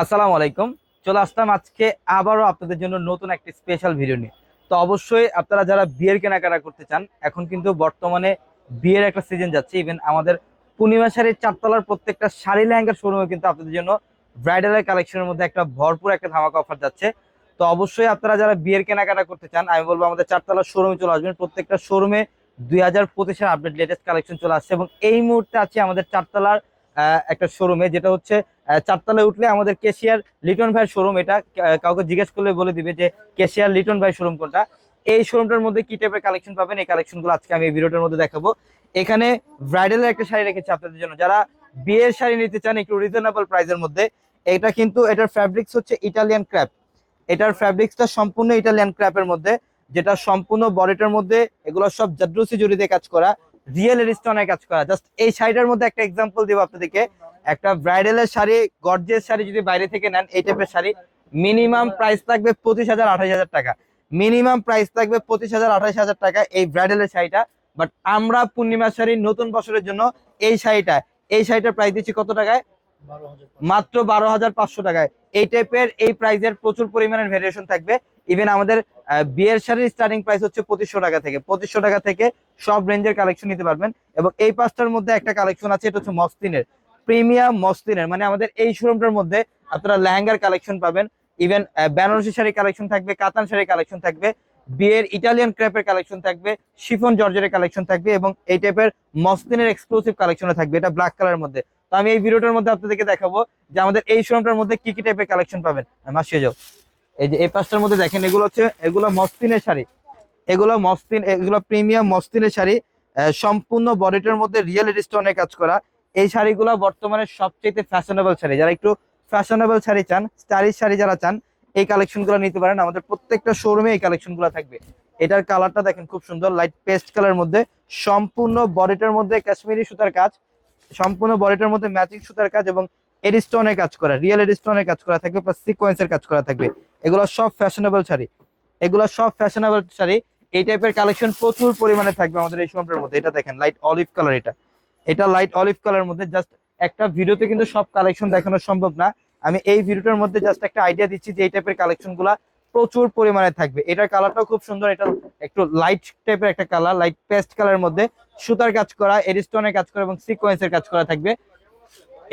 আসসালামু আলাইকুম। চলে আসলাম আজকে আবারও আপনাদের জন্য নতুন একটি স্পেশাল ভিডিও নিয়ে। তো অবশ্যই আপনারা যারা বিয়ের কেনাকাটা করতে চান, এখন কিন্তু বর্তমানে বিয়ের একটা সিজন যাচ্ছে। ইভেন আমাদের পূর্ণিমা শাড়ির চারতলার প্রত্যেকটা শাড়ি লেহেঙ্গার শোরুমে কিন্তু আপনাদের জন্য ব্রাইডালের কালেকশনের মধ্যে একটা ভরপুর একটা ধামাকা অফার যাচ্ছে। তো অবশ্যই আপনারা যারা বিয়ের কেনাকাটা করতে চান, আমি বলব আমাদের চারতলার শোরুমে চলে আসবেন। প্রত্যেকটা শোরুমে দুই হাজার পঁচিশের আপডেট লেটেস্ট কালেকশন চলে আসছে এবং এই মুহূর্তে আছে আমাদের চারতলার একটা শোরুমে যেটা হচ্ছে চারতলায় উঠলে আমাদের কেশিয়ার লিটন ভাইয়ের শোরুম এটা কাউকে জিজ্ঞেস করলে বলে দিবে যে কেশিয়ার লিটন ভাই শোরুম কোনটা? এই শোরুমটার মধ্যে কি টাইপের কালেকশন পাবেন? এই কালেকশনগুলো আজকে আমি এই ভিডিওটার মধ্যে দেখাবো। এখানে ব্রাইডালের একটা শাড়ি রেখেছি আপনাদের জন্য। যারা বিয়ের শাড়ি নিতে চান একটু রিজনেবল প্রাইসের মধ্যে, এটা কিন্তু এটার ফ্যাব্রিক্স হচ্ছে ইটালিয়ান ক্র্যাপ এটার ফ্যাব্রিক্সটা সম্পূর্ণ ইটালিয়ান ক্র্যাপের মধ্যে, যেটা সম্পূর্ণ বডিটার মধ্যে, এগুলো সব জাদ্রুসি জড়িতে কাজ করা রিয়েল স্টোনের কাজ করা। জাস্ট এই শাড়িটার মধ্যে একটা এক্সাম্পল দেবো আপনাদেরকে। একটা ব্রাইডালের শাড়ি, গর্জিয়াস শাড়ি যদি বাইরে থেকে নেন, এই টাইপের শাড়ি মিনিমাম প্রাইস থাকবে পঁচিশ হাজার, আঠাশ হাজার টাকা। মিনিমাম প্রাইস থাকবে পঁচিশ হাজার, আঠাশ হাজার টাকা এই ব্রাইডালের শাড়িটা। বাট আমরা পূর্ণিমা শাড়ির নতুন বছরের জন্য এই শাড়িটা, এই শাড়িটার প্রাইস দিচ্ছি কত টাকায়? মাত্র বারো হাজার পাঁচশো টাকায়। এই টাইপের এই প্রাইজের প্রচুর পরিমাণের ভেরিয়েশন থাকবে। ইভেন আমাদের বিয়ের শাড়ির স্টার্টিং প্রাইস হচ্ছে পঁচিশশো টাকা থেকে। পঁচিশশো টাকা থেকে সব রেঞ্জের কালেকশন নিতে পারবেন। এবং এই পাঁচটার মধ্যে একটা কালেকশন আছে, এটা হচ্ছে মসলিনের প্রিমিয়াম মসলিনের মানে আমাদের এই শোরুমটার মধ্যে আপনারা লেহেঙ্গার কালেকশন পাবেন ইভেন বেনারসি শাড়ি কালেকশন থাকবে, কাতান শাড়ি কালেকশন থাকবে, বিয়ের ইটালিয়ান ক্র্যাপের কালেকশন থাকবে, শিফন জর্জের কালেকশন থাকবে এবং এই টাইপের মসলিনের এক্সক্লুসিভ কালেকশন থাকবে, এটা ব্ল্যাক কালারের মধ্যে। তো আমি এই ভিডিওটার মধ্যে আপনাদেরকে দেখাবো যে আমাদের এই শোরুমটার মধ্যে কি কি টাইপের কালেকশন পাবেন। মাসিয়ে যাও এই যে এই পাঁচটার মধ্যে দেখেন, এগুলো হচ্ছে, এগুলো মসলিনের শাড়ি। এগুলো মসলিন এগুলো প্রিমিয়াম মসলিনের শাড়ি সম্পূর্ণ বডিটার মধ্যে রিয়েল স্টোনের কাজ করা। এই শাড়িগুলো বর্তমানে সবচেয়ে ফ্যাশনেবল শাড়ি। যারা একটু ফ্যাশনেবল শাড়ি চান স্টাইলিশ শাড়ি যারা চান, এই কালেকশনগুলো নিতে পারেন। আমাদের প্রত্যেকটা শোরুমে এই কালেকশনগুলো থাকবে। এটার কালারটা দেখেন খুব সুন্দর লাইট পেস্ট কালার মধ্যে। সম্পূর্ণ বডিটার মধ্যে কাশ্মীরি সুতার কাজ, সম্পূর্ণ বডিটার মধ্যে ম্যাচিং সুতার কাজ এবং এডিস্টোনের কাজ করা রিয়েল এডিস্টোনের কাজ করা থাকবে প্লাস সিকোয়েন্সের কাজ করা থাকবে। এগুলো সব ফ্যাশনেবল শাড়ি। এগুলো সব ফ্যাশনেবল শাড়ি। এই টাইপের কালেকশন প্রচুর পরিমাণে থাকবে আমাদের এই শোরুমটার মধ্যে। এটা দেখেন লাইট অলিভ কালার এটা। এটা লাইট অলিভ কালার মধ্যে জাস্ট একটা ভিডিওতে কিন্তু সব কালেকশন দেখানো সম্ভব না। আমি এই ভিডিওটার মধ্যে জাস্ট একটা আইডিয়া দিচ্ছি যে এই টাইপের কালেকশনগুলা প্রচুর পরিমাণে থাকবে। এটার কালারটাও খুব সুন্দর, এটা একটু লাইট টাইপের একটা কালার লাইট পেস্ট কালারের মধ্যে সুতার কাজ করা এরিস্টোনের কাজ করা এবং সিকোয়েন্সের কাজ করা থাকবে।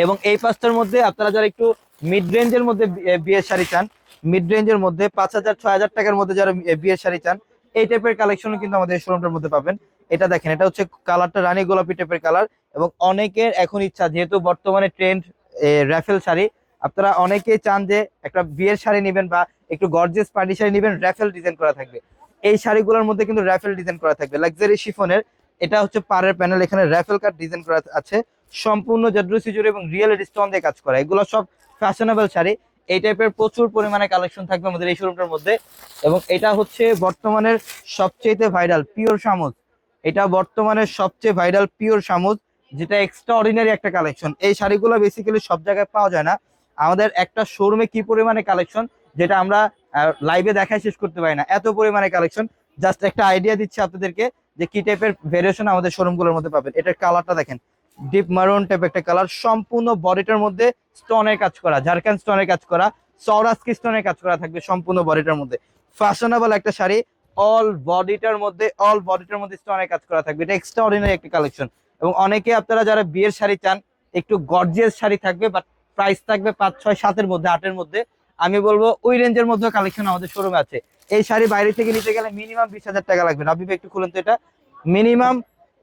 এবং এই পাঁচটার মধ্যে আপনারা যারা একটু মিড রেঞ্জের মধ্যে বিয়ের শাড়ি চান মিড রেঞ্জের মধ্যে পাঁচ হাজার, ছয় হাজার টাকার মধ্যে যারা বিয়ের শাড়ি চান, এই টাইপের কালেকশনও কিন্তু আমাদের শোরুমটার মধ্যে পাবেন। এটা দেখেন, এটা হচ্ছে কালারটা রানী গোলাপি টাইপের কালার এবং অনেকের এখন ইচ্ছা, যেহেতু বর্তমানে ট্রেন্ড র্যাফেল শাড়ি, আপনারা অনেকেই চান যে একটা বিয়ের শাড়ি নেবেন বা একটু গর্জেস পার্টি শাড়ি নেবেন র্যাফেল ডিজাইন করা থাকবে। এই শাড়িগুলোর মধ্যে কিন্তু র্যাফেল ডিজাইন করা থাকবে। লাক্সারি শিফনের এটা হচ্ছে পাড়ের প্যানেল এখানে র্যাফেল কাট ডিজাইন করা আছে। সম্পূর্ণ জাদ্রুসি এবং রিয়েল স্টোন দিয়ে কাজ করা। এগুলো সব ফ্যাশনেবল শাড়ি। এই টাইপের প্রচুর পরিমাণে কালেকশন থাকবে আমাদের এই শোরুমটার মধ্যে। এবং এটা হচ্ছে বর্তমানের সবচেয়ে ভাইরাল পিওর সামুজ এটা বর্তমানে সবচেয়ে ভাইরাল পিওর সামুজ যেটা এক্সট্রা অর্ডিনারি একটা কালেকশন এই শাড়িগুলো বেসিক্যালি সব জায়গায় পাওয়া যায় না। আমাদের একটা শোরুমে কি পরিমাণে কালেকশন যেটা আমরা লাইভে দেখায় শেষ করতে পারি না। এত পরিমাণে কালেকশন জাস্ট একটা আইডিয়া দিচ্ছি আপনাদেরকে যে কি টাইপের ভেরিয়েশন আমাদের শোরুমগুলোর মধ্যে পাবেন। এটার কালারটা দেখেন। ডিপ মারুন টাইপ একটা কালার সম্পূর্ণ বডিটার মধ্যে স্টোনের কাজ করা। ঝাড়খান স্টোনের কাজ করা। সরাসকি স্টোনের কাজ করা থাকবে সম্পূর্ণ বডিটার মধ্যে। ফ্যাশনেবল একটা শাড়ি। অল বডিটার মধ্যে অল বডিটার মধ্যে স্টোনের কাজ করা থাকবে। এটা এক্সট্রা অর্ডিনারি একটা কালেকশন এবং অনেকে আপনারা যারা বিয়ের শাড়ি চান, একটু গর্জিয়াস শাড়ি থাকবে বাট প্রাইস থাকবে পাঁচ, ছয়, সাতের মধ্যে, আটের মধ্যে। আমি বলব, ওই রেঞ্জের মধ্যে কালেকশন আমাদের শোরুমে আছে। এই শাড়ি বাইরে থেকে নিতে গেলে মিনিমাম বিশ হাজার টাকা লাগবে। রাবিব একটু খুলেন তো এটা। মিনিমাম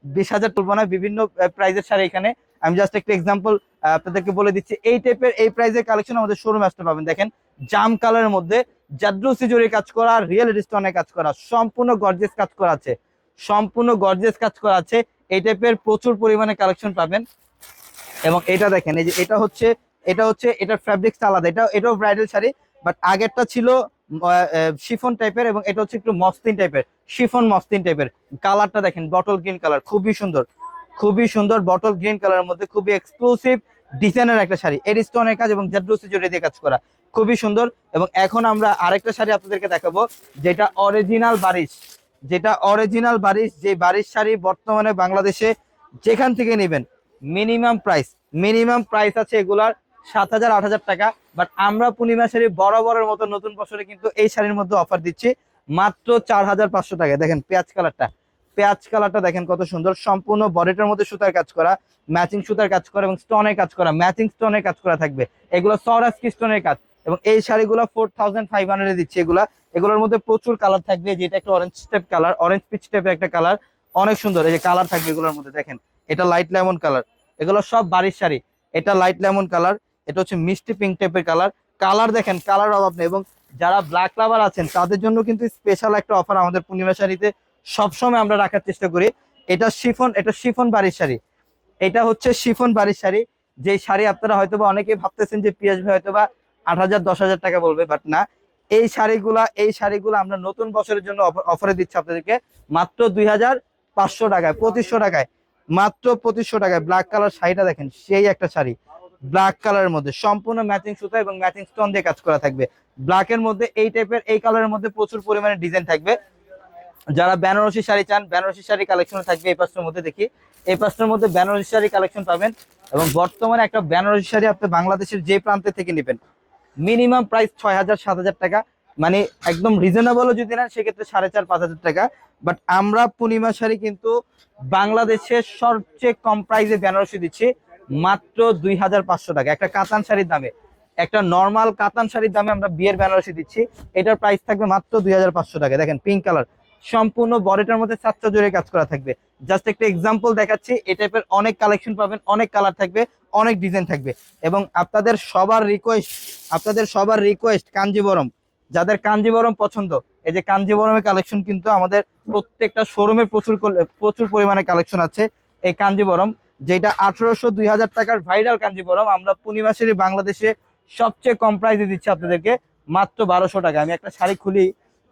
বিশ হাজার তুলবো না, বিভিন্ন প্রাইজের শাড়ি এখানে। আমি জাস্ট একটা এক্সাম্পল আপনাদেরকে বলে দিচ্ছি, এই টাইপের এই প্রাইজের কালেকশন আমাদের শোরুমে আসতে পাবেন। দেখেন, জাম কালারের মধ্যে জাদ্রুসি সিজুরি কাজ করা রিয়েল স্টোনের কাজ করা, সম্পূর্ণ গর্জেস কাজ করা আছে। সম্পূর্ণ গর্জেস কাজ করা আছে। এই টাইপের প্রচুর পরিমাণে কালেকশন পাবেন। এবং এটা দেখেন, এই যে এটা হচ্ছে এটা হচ্ছে, এটার ফ্যাব্রিক্স আলাদা। এটা এটাও ব্রাইডাল শাড়ি বাট আগেরটা ছিল শিফন টাইপের এবং এটা হচ্ছে একটু মসলিন টাইপের শিফন মসলিন টাইপের কালারটা দেখেন বটল গ্রিন কালার খুবই সুন্দর। খুবই সুন্দর বটল গ্রিন কালারের মধ্যে, খুবই এক্সক্লুসিভ ডিজাইনের একটা শাড়ি। এর স্টোনের কাজ এবং কাজ করা। খুবই সুন্দর এবং এখন আমরা আরেকটা শাড়ি আপনাদেরকে দেখাবো, যেটা অরিজিনাল বারিশ। যেটা অরিজিনাল বারিশ, যে বারিশ শাড়ি বর্তমানে বাংলাদেশে যেখান থেকে নেবেন মিনিমাম প্রাইস মিনিমাম প্রাইস আছে এগুলার সাত হাজার, আট হাজার টাকা। বাট আমরা পূর্ণিমা শাড়ি বরাবরের মতো নতুন বছরে কিন্তু এই শাড়ির মধ্যে অফার দিচ্ছি, মাত্র চার হাজার পাঁচশো টাকা দেখেন, পেঁয়াজ কালারটা পেঁয়াজ কালারটা দেখেন কত সুন্দর। সম্পূর্ণ বডিটার মধ্যে সুতার কাজ করা ম্যাচিং সুতার কাজ করা এবং স্টোনের কাজ করা ম্যাচিং স্টোনের কাজ করা থাকবে। এগুলো সরাসকি স্টোনের কাজ এবং এই শাড়িগুলো ফোর থাউজেন্ড ফাইভ হান্ড্রেডে দিচ্ছে এগুলা। এগুলোর মধ্যে প্রচুর কালার থাকবে যেটা একটা orange type colour orange peach টাইপের একটা কালার অনেক সুন্দর। এই যে কালার থাকবে এগুলোর মধ্যে, দেখেন, এটা লাইট লেমন কালার এগুলো সব বাড়ির শাড়ি, এটা লাইট লেমন কালার এটা হচ্ছে মিষ্টি পিঙ্ক টাইপের কালার কালার দেখেন কালার অভাব নেই এবং যারা ব্ল্যাক লাভার আছেন, তাদের জন্য কিন্তু স্পেশাল একটা অফার আমাদের পূর্ণিমা শাড়িতে। সবসময় আমরা রাখার চেষ্টা করি। এটা শিফন এটা শিফন বাড়ির শাড়ি। এটা হচ্ছে শিফন বাড়ির শাড়ি। যে শাড়ি আপনারা হয়তোবা অনেকেই ভাবতেছেন যে পিএস ভাই হয়তোবা আট হাজার, দশ হাজার টাকা বলবে বাট না। এই শাড়িগুলা, এই শাড়িগুলো আমরা নতুন বছরের জন্য অফারে দিচ্ছি আপনাদেরকে মাত্র দুই হাজার পাঁচশো টাকায়, পঁচিশশো টাকায়। মাত্র পঁচিশশো টাকায় ব্ল্যাক কালার শাড়িটা দেখেন, সেই একটা শাড়ি। ব্ল্যাক কালারের মধ্যে সম্পূর্ণ ম্যাচিং সুতা এবং ম্যাচিং স্টোন দিয়ে কাজ করা থাকবে। ব্ল্যাক এর মধ্যে এই টাইপের এই কালারের মধ্যে প্রচুর পরিমাণে ডিজাইন থাকবে। যারা বেনারসি শাড়ি চান, বেনারসি শাড়ি কালেকশন থাকবে এই পাঁচটার মধ্যে দেখি। এই পাঁচটার মধ্যে বেনারসি শাড়ি কালেকশন পাবেন এবং বর্তমানে একটা বেনারসি শাড়ি আপনি বাংলাদেশের যে প্রান্তে থেকে নেবেন মিনিমাম প্রাইস ছয় হাজার সাত হাজার টাকা। মানে একদম রিজনেবলও যদি নেন, সেক্ষেত্রে সাড়ে চার পাঁচ হাজার টাকা। বাট আমরা পূর্ণিমা শাড়ি কিন্তু বাংলাদেশের সবচেয়ে কম প্রাইসে বেনারসি দিচ্ছি, মাত্র দুই হাজার পাঁচশো টাকা। একটা কাতান শাড়ির দামে। একটা নর্মাল কাতান শাড়ির দামে আমরা বিয়ের বেনারসি দিচ্ছি। এটার প্রাইস থাকবে মাত্র দুই হাজার পাঁচশো টাকা। দেখেন পিঙ্ক কালার সম্পূর্ণ বডিটার মধ্যে সাতটা জোরে কাজ করা থাকবে। জাস্ট একটা এক্সাম্পল দেখাচ্ছি, এই টাইপের অনেক কালেকশন পাবেন, অনেক কালার থাকবে, অনেক ডিজাইন থাকবে। এবং আপনাদের সবার রিকোয়েস্ট আপনাদের সবার রিকোয়েস্ট কাঞ্জিবরম। যাদের কাঞ্জিবরম পছন্দ, এই যে কাঞ্জিবরমের কালেকশন কিন্তু আমাদের প্রত্যেকটা শোরুমে প্রচুর প্রচুর পরিমাণে কালেকশন আছে। এই কাঞ্জিবরম, যেটা আঠারোশো দুই হাজার টাকার ভাইরাল কাঞ্জিবরম, আমরা পূর্ণিমাসেরই বাংলাদেশে সবচেয়ে কম প্রাইসে দিচ্ছি আপনাদেরকে, মাত্র বারোশো টাকা। আমি একটা শাড়ি খুলি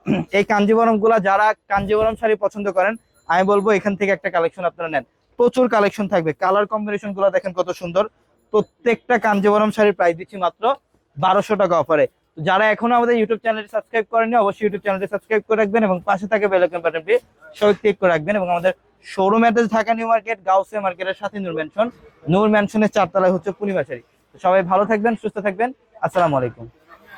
এই কাঞ্জিবরমগুলা যারা কাঞ্জিবরম শাড়ি পছন্দ করেন, আমি বলব এখান থেকে একটা কালেকশন আপনারা নেন। প্রচুর কালেকশন থাকবে। কালার কম্বিনেশনগুলো দেখেন কত সুন্দর। প্রত্যেকটা কাঞ্জিবরম শাড়ির প্রাইস দিচ্ছি মাত্র বারোশো টাকা অফারে যারা এখনও আমাদের ইউটিউব চ্যানেলটি সাবস্ক্রাইব করেননি, অবশ্যই ইউটিউব চ্যানেলটি সাবস্ক্রাইব করে রাখবেন এবং পাশে থাকে বেল আইকন বাটনটি সবাই ক্লিক করে রাখবেন এবং আমাদের showroom address Dhaka new market, Ghause মার্কেটের সাথে নূর ম্যানশন নূর ম্যানশনের চারতলায় হচ্ছে পূর্ণিমা শাড়ি। সবাই ভালো থাকবেন, সুস্থ থাকবেন। আসসালামু আলাইকুম।